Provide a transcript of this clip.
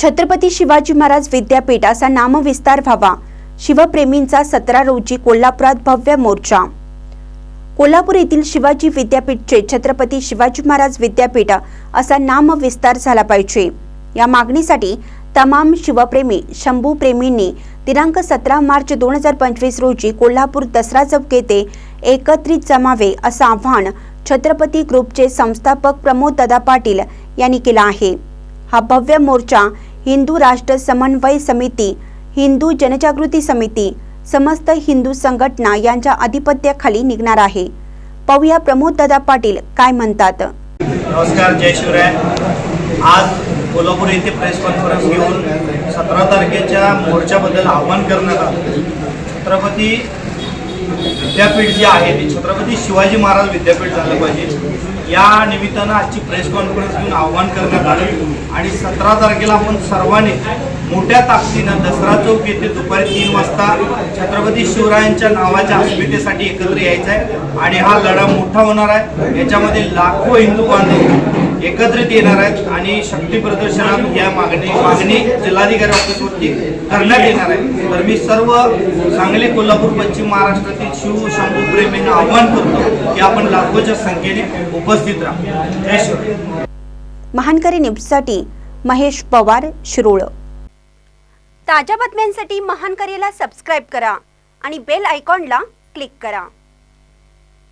छत्रपती शिवाजी महाराज विद्यापीठ असा नामविस्तार व्हावा. शिवप्रेमींचा सतरा रोजी कोल्हापुरात भव्य मोर्चा. कोल्हापूर येथील शिवाजी विद्यापीठचे छत्रपती शिवाजी महाराज विद्यापीठ असा नामविस्तार झाला पाहिजे. या मागणीसाठी तमाम शिवप्रेमी शंभू प्रेमींनी दिनांक सतरा मार्च दोन हजार पंचवीस रोजी कोल्हापूर दसरा चौक येथे एकत्रित जमावे असं आव्हान छत्रपती ग्रुपचे संस्थापक प्रमोद दादा पाटील यांनी केलं आहे. हा भव्य मोर्चा हिंदू राष्ट्र समन्वय समिती हिंदू जनजागृती समिती समस्त हिंदू संघटना यांच्या आधिपत्याखाली निघणार आहे. पाहूया प्रमोद दादा पाटील काय म्हणतात. नमस्कार जय शिवराय. आज कोल्हापूर येथे प्रेस कॉन्फरन्स घेऊन सतरा तारखेच्या मोर्चाबद्दल आव्हान करण्यात आलं. छत्रपती विद्यापीठ जे आहे ते छत्रपती शिवाजी महाराज विद्यापीठ झालं पाहिजे. या निमित्तानं आजची प्रेस कॉन्फरन्स घेऊन आव्हान करण्यात आलं. आणि सतरा तारखेला आपण सर्वांनी मोठ्या ताकदीनं दसरा चौक येथे दुपारी तीन वाजता छत्रपती शिवरायांच्या नावाच्या अस्मितेसाठी एकत्र यायचं आहे आणि हा लढा मोठा होणार आहे. याच्यामध्ये लाखो हिंदू बांधव एकत्रित येणार आहेत आणि शक्ती प्रदर्शनात या मागणी मागणी जिल्हाधिकारी ऑफिसवरती करण्यात येणार आहे. तर मी सर्व सांगली कोल्हापूर पश्चिम महाराष्ट्रातील शिव शंभू प्रेमींना आव्हान करतो की आपण लाखोच्या संख्येने उपस्थित राहा. महानकरी न्यूजसाठी महेश पवार शिरोळ. ताज्या बातम्यांसाठी महानकरीला सबस्क्राईब करा आणि बेल आयकॉनला क्लिक करा.